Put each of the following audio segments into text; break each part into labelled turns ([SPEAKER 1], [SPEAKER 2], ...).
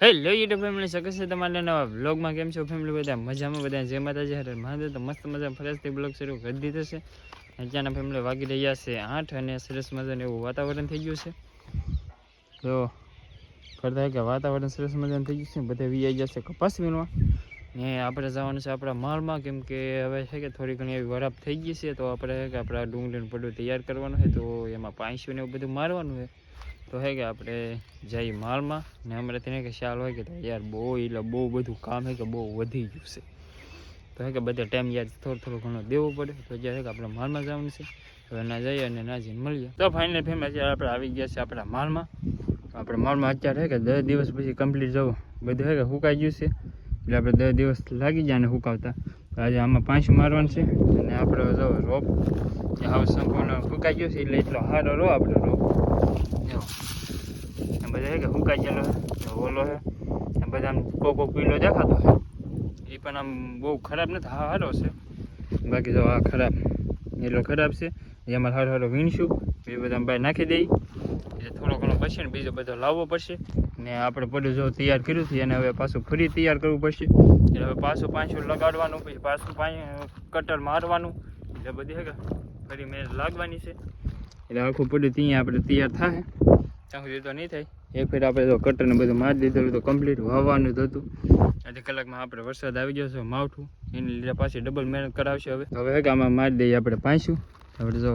[SPEAKER 1] Hello YouTube family શકે છે તમારા નવા વ્લોગમાં કેમ છો ફેમિલી બધા મજામાં? બધા જે માતાજી. હરે મહાદેવ. તો મસ્ત મજા ફરજથી બ્લોગ શરૂ કરી દીધો છે. અત્યારના ફેમિલી વાગી રહ્યા છે આઠ અને સરસ મજાનું એવું વાતાવરણ થઈ ગયું છે. તો કરતા કે વાતાવરણ સરસ મજાનું થઈ ગયું છે. બધા વી આવી જશે કપાસ વીણવા ને આપણે જવાનું છે આપણા માળમાં. કેમ કે હવે છે કે થોડી ઘણી એવી વરાપ થઈ ગઈ છે. તો આપણે કે આપણા ડુંગળીનું પડું તૈયાર કરવાનું છે. તો એમાં પાંચસો ને એવું બધું મારવાનું છે. તો હે કે આપણે જઈએ માલમાં, ને અમારે તેને કે ખ્યાલ હોય કે યાર બહુ એટલે બહુ બધું કામ હે કે બહુ વધી ગયું છે. તો હે કે બધા ટાઈમ યાર થોડો થોડો ઘણો દેવો પડે, તો જ્યારે કે આપણે માલમાં જવાનું છે. હવે ના જઈએ અને ના જઈને મળીએ. તો ફાઇનલ ફેમ અત્યારે આપણે આવી ગયા છે આપણા માલમાં. આપણે માલમાં અત્યારે હે કે દસ દિવસ પછી કમ્પ્લીટ જવું. બધું હે કે સુકાઈ ગયું છે. એટલે આપણે દસ દિવસ લાગી જાય ને સુકાવતા તો આજે આમાં પાંચ મારવાનું છે. અને આપણે જો રોપ. હવે સંપૂર્ણ સુકાઈ ગયો છે, એટલે એટલો સારો રો આપણો રોપ. જો. બધા કે સુકાઈ ગયેલો ઓલો છે બધા આમ કોકો પીલો દેખાતો છે એ પણ આમ બહુ ખરાબ નથી, હા સારો છે. બાકી જો આ ખરાબ, એટલો ખરાબ છે એમાં સારો સારો વીણશું. એ બધા બહાર નાખી દઈ. એટલે થોડો ઘણો પછી ને બીજો બધો લાવવો પડશે. ને આપણે પડ્યું જો તૈયાર કર્યું છે, એને હવે પાછું ફરી તૈયાર કરવું પડશે. એટલે હવે પાછું પાછું લગાડવાનું, પછી પાછું પાણી કટર મારવાનું. એટલે બધી હે કે? ફરી મેં લાગવાની છે. એટલે આખું પડ્યું ત્યાં આપણે તૈયાર થાય. ત્યાં સુધી તો નહીં થાય. એક ફેર આપણે તો કટરને બધું મારી દીધેલું તો કમ્પ્લીટ વાવવાનું જ હતું. આજે કલાકમાં આપણે વરસાદ આવી ગયો છે માવઠું. એની લીધે પાછી ડબલ મહેનત કરાવશે હવે. હવે હે કે આમાં મારી દઈએ આપણે પાંચું. આપણે જો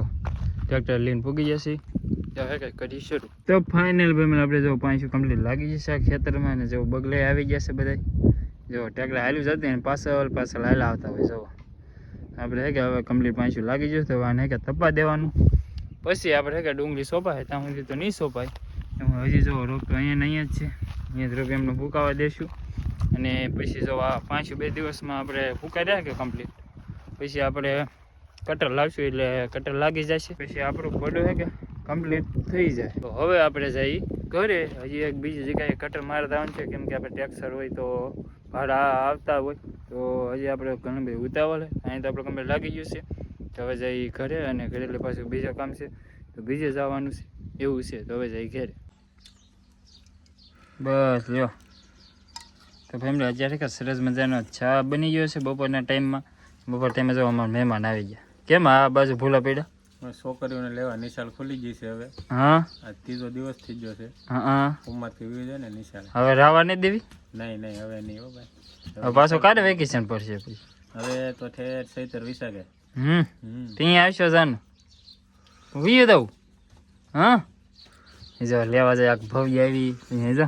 [SPEAKER 1] ટ્રેક્ટર લઈને પૂગી જશે. તો હે કે કરી શરૂ. તો ફાઇનલ ભાઈ આપણે જો પાંચું કમ્પ્લીટ લાગી જશે આ ખેતરમાં ને જો બગલે આવી ગયા છે બધા જો ટ્રેક્ટર હાલ્યું જતું ને પાછળ પાછળ હાલા આવતા હોય જો. આપણે હે કે હવે કમ્પ્લીટ પાંચું લાગી જશે તો આને હે કે તપા દેવાનું. પછી આપણે હે કે ડુંગળી સોંપાય, ત્યાં સુધી તો નહીં સોંપાય. એમાં હજી જો રોપ તો અહીંયા ને અહીંયા જ છે. અહીંયા જ રોપ, એમને ફૂંકાવા દેશું. અને પછી જો આ પાંચ બે દિવસમાં આપણે ફૂકાઈ રહ્યા કે કમ્પ્લીટ પછી આપણે કટર લાવશું એટલે કટર લાગી જશે. પછી આપણું પડ્યું છે કે કમ્પ્લીટ થઈ જાય. તો હવે આપણે જઈ ઘરે. હજી એક બીજી જગ્યાએ કટર મારતા આવવાનું છે, કેમ કે આપણે ટેક્સર હોય તો ભાડા આવતા હોય, તો હજી આપણે ઘણું બધું ઉતાવળ અહીં તો આપણે કમ્પ્લીટ લાગી ગયું છે. તો હવે જઈ ઘરે અને ઘરે એટલે પાછું બીજા કામ છે. તો બીજે જવાનું છે. એવું છે. તો હવે જઈ ઘરે. બસ, લ્યો. તો ફેમિલી અત્યારે કે સરસ મજાનો ચા બની ગયો છે બપોરના ટાઈમમાં. બપોર ટાઈમે જો અમારા મહેમાન આવી ગયા. કેમ આ બાજુ ભૂલા પડ્યા?
[SPEAKER 2] છોકરીઓને લેવા નિશાળ ખુલી ગઈ છે હવે.
[SPEAKER 1] હા?
[SPEAKER 2] આ ત્રીજો દિવસ થઈ ગયો છે.
[SPEAKER 1] હા હા.
[SPEAKER 2] ઉમરથી વી જાય ને નિશાળ.
[SPEAKER 1] હવે રાવા નહીં દેવી?
[SPEAKER 2] નહીં નહીં હવે નહીં હો ભાઈ.
[SPEAKER 1] હવે પાછું કાઢે વેકેશન પડશે પછી.
[SPEAKER 2] હવે તો ઠેર સૈતર વિસાગે.
[SPEAKER 1] હમ.
[SPEAKER 2] હમ.
[SPEAKER 1] ત્યાં આવશો જાન. વીએ દઉં હા? જો લેવા જાય આ ભવ્ય આવી. એ જો.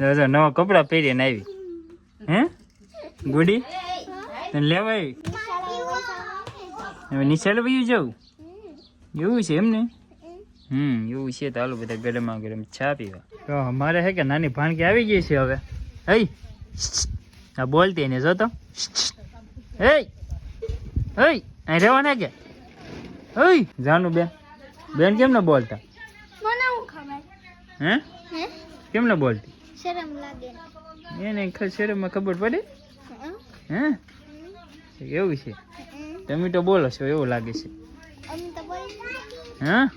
[SPEAKER 1] જો જો નવા કપડાં પહેરીને આવી. હે? ગુડી? લેવા આવી? હવે નિશાળ વયું જવું એવું છે એમ ને હમ એવું છે તો હાલો બધા ગરમા ગરમ ચા પીવા. તો મારે હે કે નાની ભાણકી આવી ગઈ છે હવે. હઈ. આ બોલતી એને જોતો હે હઈ. અહીં રહેવાના કે? હઈ. જાનું બેન. બેન કેમ ન બોલતા?
[SPEAKER 3] મને હું ખબર?
[SPEAKER 1] હે?
[SPEAKER 3] હે?
[SPEAKER 1] કેમ ન બોલતી?
[SPEAKER 3] શરમ લાગે.
[SPEAKER 1] એને ખ- શરમમાં ખબર પડે? હે? એવું છે. તમે તો બોલો છો એવું લાગે છે. હા?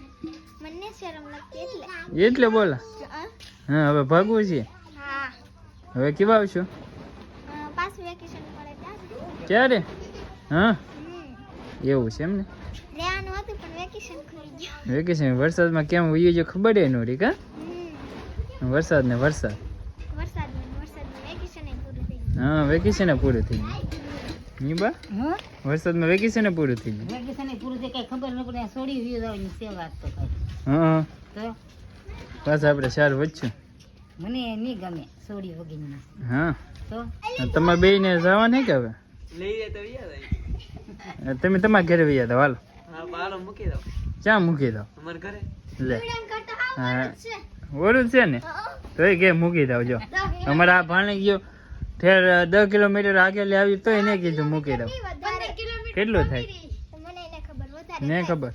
[SPEAKER 3] મને શરમ લાગતી એટલે.
[SPEAKER 1] એટલે બોલા.
[SPEAKER 3] હા?
[SPEAKER 1] હવે ભાગવું છે?
[SPEAKER 3] હા.
[SPEAKER 1] હવે કેવા આવશો?
[SPEAKER 3] વેકેશન પડે
[SPEAKER 1] ક્યારે? હા? એવું છે એમ ને?
[SPEAKER 3] રહેવાનું હતું પણ વેકેશન ખુલી ગયું.
[SPEAKER 1] વેકેશન વરસાદમાં કેમ વયું છે ખબર એ ન
[SPEAKER 3] રીકા
[SPEAKER 1] વરસાદ ને વરસાદ.
[SPEAKER 3] ને વરસાદમાં વેકેશન પૂરું થઈ ગયું.
[SPEAKER 1] હા વેકેશન પૂરું થઈ ગયું. ની બા? વરસાદમાં વેકેશન પૂરું થઈ ગયું.
[SPEAKER 4] વેકેશન પૂરું થઈ કઈ ખબર ન પડે આ છોડી વી જવાની છે વાત તો કઈ
[SPEAKER 1] હા
[SPEAKER 4] તો?
[SPEAKER 1] પાછા આપણે ચાર વધશું.
[SPEAKER 4] મને નહીં ગમે છોડી વગેરે
[SPEAKER 1] હા.
[SPEAKER 4] તો?
[SPEAKER 1] તમારે બે ને જવા નહીં કે હવે? તમે તમારા ઘરે વૈયા હતા હાલો. ક્યાં મૂકી દો લે. હા. ઓરું છે. ને? તોય કે મૂકી દો જો. અમારે આ ભાણી ગયો. ઠેર દસ કિલોમીટર આગળ આવી તોય એને કીધું મૂકી દઉં. કેટલું થાય?
[SPEAKER 3] મને ખબર
[SPEAKER 1] ને ખબર?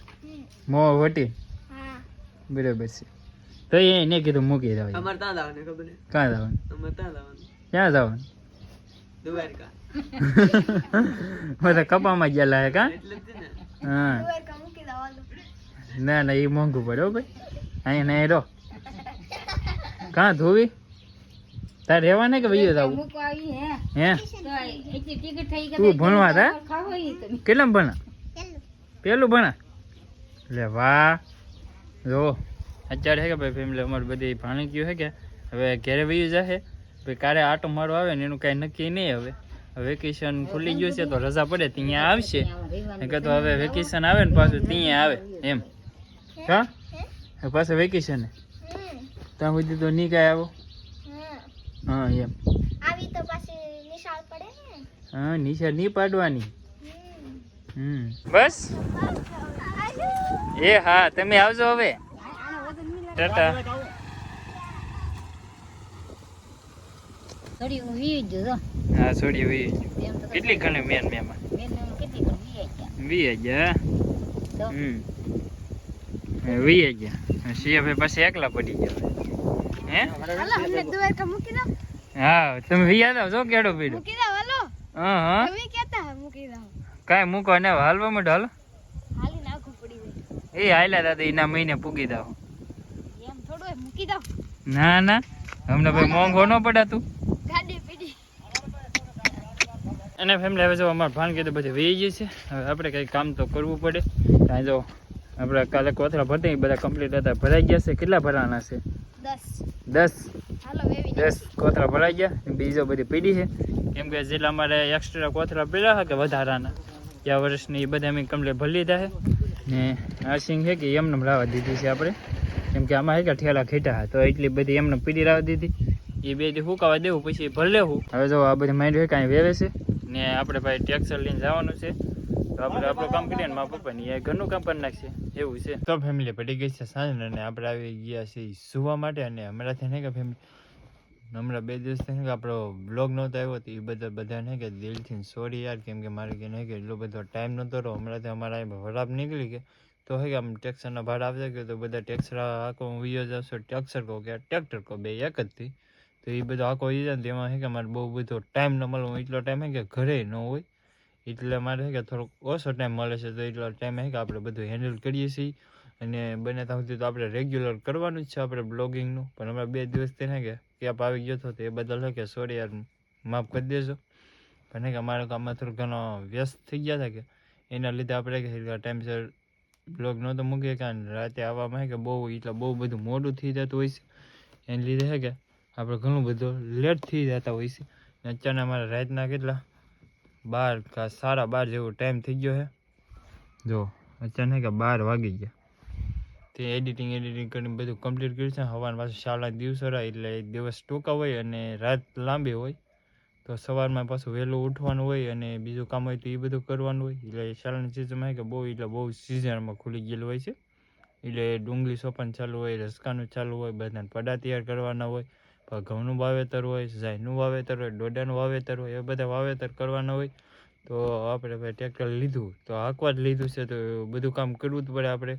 [SPEAKER 1] મો વટી?
[SPEAKER 3] હા.
[SPEAKER 1] બરાબર છે. તો એને કીધું મૂકી દઉં.
[SPEAKER 5] અમારે ત્યાં જવાનું ખબર
[SPEAKER 1] ક્યાં જવાનું?
[SPEAKER 5] અમારે ત્યાં જવાનું.
[SPEAKER 1] ક્યાં જવાનું?
[SPEAKER 5] દ્વારકા.
[SPEAKER 1] બધા કપામાં ગયેલા હે કા? હા. ના ના એ મોંઘું પડ્યો ભાઈ. અહીંયા નહીં રહો. કાં ધોવી? તાર રહેવા ને કે વયું જવું?
[SPEAKER 4] આવી હે.
[SPEAKER 1] હે?
[SPEAKER 4] તો એટલી ટિકિટ થઈ કે
[SPEAKER 1] તું ભણવા તા?
[SPEAKER 4] કેટલા
[SPEAKER 1] કેટલામ ભણા
[SPEAKER 3] પેલું.
[SPEAKER 1] ભણા લે વાહ. જો અત્યારે હે કે ભાઈ ફેમિલી અમારે બધી ભાણી ગયું હે કે? હવે ઘેરે વયું જશે ભાઈ કારે આટો મારો આવે ને એનું કાંઈ નક્કી નહીં હવે. વેકેશન ખુલી ગયું છે તો રજા પડે ત્યાં આવશે. કે તો હવે વેકેશન આવે ને પાછું ત્યાં આવે. એમ. હા? પાછું વેકેશન ત્યાં સુધી તો નહીં કાંઈ આવો. હા એમ.
[SPEAKER 3] આવી તો પાછી નિશાળ પડે ને.
[SPEAKER 1] હા નિશાળ નહીં પાડવાની.
[SPEAKER 3] હમ.
[SPEAKER 1] બસ? એ હા તમે આવજો હવે. ટાટા.
[SPEAKER 4] થોડી હું જ.
[SPEAKER 1] છોડી કેટલી ઘણી મેન મેમાં?
[SPEAKER 4] કેટલી વી તો?
[SPEAKER 1] હમ. વી ગયા સિયા પછી એકલા પડી ગયા. હે?
[SPEAKER 3] અમને દ્વારકા મૂકી દો
[SPEAKER 1] હા તમે વિયા આવો જો કેડો પીડો.
[SPEAKER 3] મૂકી દો હાલો.
[SPEAKER 1] હા હા.
[SPEAKER 3] તમે કેતા મૂકી દો
[SPEAKER 1] કાંઈ મૂકો ને હાલવા માંડો હાલો
[SPEAKER 3] હાલી નાખું પડી
[SPEAKER 1] એ હાલ્યા દાદા એના મહિને પૂગી દાવ
[SPEAKER 3] એમ થોડો મૂકી દો
[SPEAKER 1] ના ના. અમને ભાઈ મોંઘો ન પડે તું
[SPEAKER 3] ગાડી પીડી.
[SPEAKER 1] અને ફેમિલી હવે જો અમારે ભાન કીધું બધું વેઈ ગઈ છે. હવે આપણે કંઈ કામ તો કરવું પડે. કાંઈ જો આપણે કાલે કોથળા ભરતા બધા કમ્પ્લીટ હતા ભરાઈ ગયા છે. કેટલા ભરાના છે?
[SPEAKER 3] દસ.
[SPEAKER 1] દસ.
[SPEAKER 3] હાલો
[SPEAKER 1] દસ કોથળા ભરાઈ ગયા. બીજો બધી પીડી છે. કેમ કે જેટલા અમારે એક્સ્ટ્રા કોથળા પીડા છે કે વધારાના. ત્યાં વર્ષની એ બધા અમે કમ્પ્લેટ ભરી લીધા છે. ને આ સિંગ છે કે એમને રાવા દીધી છે આપણે. કેમ કે આમાં છે કે ઠેલા ખેટા તો એટલી બધી એમને પીડી રાવા દીધી. એ બે દી હુકાવા દેવું, પછી ભરી લેવું હવે જો આ બધી હોય કાંઈ વેવે છે. ને આપણે ભાઈ ટેક્સર લઈને જવાનું છે. તો આપણે આપણું કામ કરીએ ને મારા પપ્પાની. એ ઘરનું કામ કરી નાખશે. એવું છે. તો ફેમિલી પડી ગઈ છે સાંજ અને આપણે આવી ગયા છીએ સુવા માટે અને હમણાંથી નહીં કે ફેમિલી હમણાં બે દિવસ થઈને કે આપણો બ્લોગ નહોતો આવ્યો તો એ બધા બધાને કે દિલથી સોરી યાર, કેમ કે મારે કે નહીં કે એટલો બધો ટાઈમ નહોતો રહ્યો. હમણાં તો અમારા વરાપ નીકળી કે તો હે કે આમ ટેક્સરના ભાડા આવતા ગયો તો બધા ટેક્સર આખો વિયો જશો ટેક્સર કહો કે ટ્રેક્ટર કહો, બે એક જ થી. તો એ બધો આખો ઈ જાય તેમાં હે કે મારે બહુ બધો ટાઈમ ન મળે. એટલો ટાઈમ હે કે ઘરે ન હોય. એટલે મારે હે કે થોડોક ઓછો ટાઈમ મળે છે. તો એટલો ટાઈમ હે કે આપણે બધું હેન્ડલ કરીએ છીએ. અને બને ત્યાં સુધી તો આપણે રેગ્યુલર કરવાનું જ છે આપણે બ્લોગિંગનું પણ હમણાં બે દિવસથી ને કે કેપ આવી ગયો હતો તો એ બદલ કે સોરી યાર, માફ કરી દેજો. પણ કે અમારા કામમાં થોડું ઘણો વ્યસ્ત થઈ ગયા હતા કે એના લીધે આપણે કે ટાઈમસર બ્લોગ નહોતો મૂકીએ કારણ રાતે આવવામાં કે બહુ એટલે બહુ બધું મોડું થઈ જતું હોય છે. એને લીધે હે કે આપણે ઘણું બધું લેટ થઈ જતા હોય છે. ને અચાનક અમારે રાતના કેટલા? બાર સાડા બાર જેવો ટાઈમ થઈ ગયો છે જો અચાનક બાર વાગી ગયા. તે એડિટિંગ એડિટિંગ કરીને બધું કમ્પ્લીટ કર્યું છે. સવારમાં પાછું શાળા દિવસ રહે એટલે દિવસ ટૂંકા હોય અને રાત લાંબી હોય. તો સવારમાં પાછું વહેલું ઉઠવાનું હોય અને બીજું કામ હોય તો એ બધું કરવાનું હોય. એટલે શાળાની સિઝનમાં કે બહુ, એટલે બહુ સિઝનમાં ખુલી ગયેલું હોય છે. એટલે ડુંગળી સોપન ચાલુ હોય, રસકાનું ચાલુ હોય, બધાને પડા તૈયાર કરવાના હોય. ઘઉંનું વાવેતર હોય ઝાયનું વાવેતર હોય, ડોડાનું વાવેતર હોય એ બધા વાવેતર કરવાના હોય. તો આપણે ભાઈ ટ્રેક્ટર લીધું. તો હાંકવા જ લીધું છે તો બધું કામ કરવું જ પડે આપણે.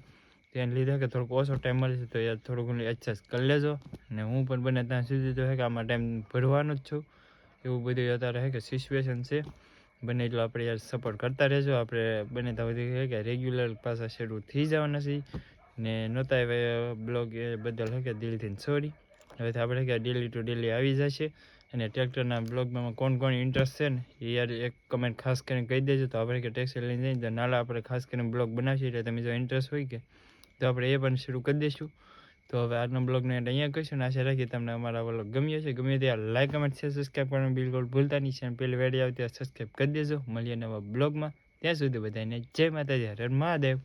[SPEAKER 1] તેને લીધે કે થોડોક ઓછો ટાઈમ છે તો યાર થોડું ઘણું એડજસ્ટ કરી લેજો અને હું પણ બને ત્યાં સુધી તો હે કે આમાં ટાઈમ ભરવાનો જ છું એવું બધું અત્યારે હે કે સિચ્યુએશન છે બને એટલો આપણે યાર સપોર્ટ કરતા રહેજો આપણે બને ત્યાં સુધી કે રેગ્યુલર પાછા શરૂ થઈ જવાના નથી ને નહોતા એવા બ્લોગ એ બદલ હે કે દિલથી સોરી હવેથી આપણે કે ડેલી ટુ ડેલી આવી જશે અને ટ્રેક્ટરના બ્લોગમાં કોણ કોણ ઇન્ટરેસ્ટ છે ને એ યાર એક કમેન્ટ ખાસ કરીને કહી દેજો તો આપણે કે ટેક્સી લઈને જઈએ તો નાલા આપણે ખાસ કરીને બ્લોગ બનાવીએ એટલે તમે જો ઇન્ટરેસ્ટ હોય કે તો આપણે એ પણ શરૂ કરી દઈશું. તો હવે આજનો બ્લોગને અહીંયા કહીશું આશા રાખી તમને અમારા બ્લોગ ગમ્યો છે ગમે ત્યાં લાઈક કમેન્ટ છે સબસ્ક્રાઈબ કરવાનું બિલકુલ ભૂલતા નહીં. છે પહેલી વેડી આવતી સબસ્ક્રાઈબ કરી દેજો. મળીએ નવા બ્લોગમાં. ત્યાં સુધી બધાને જય માતાજી. હર મહાદેવ.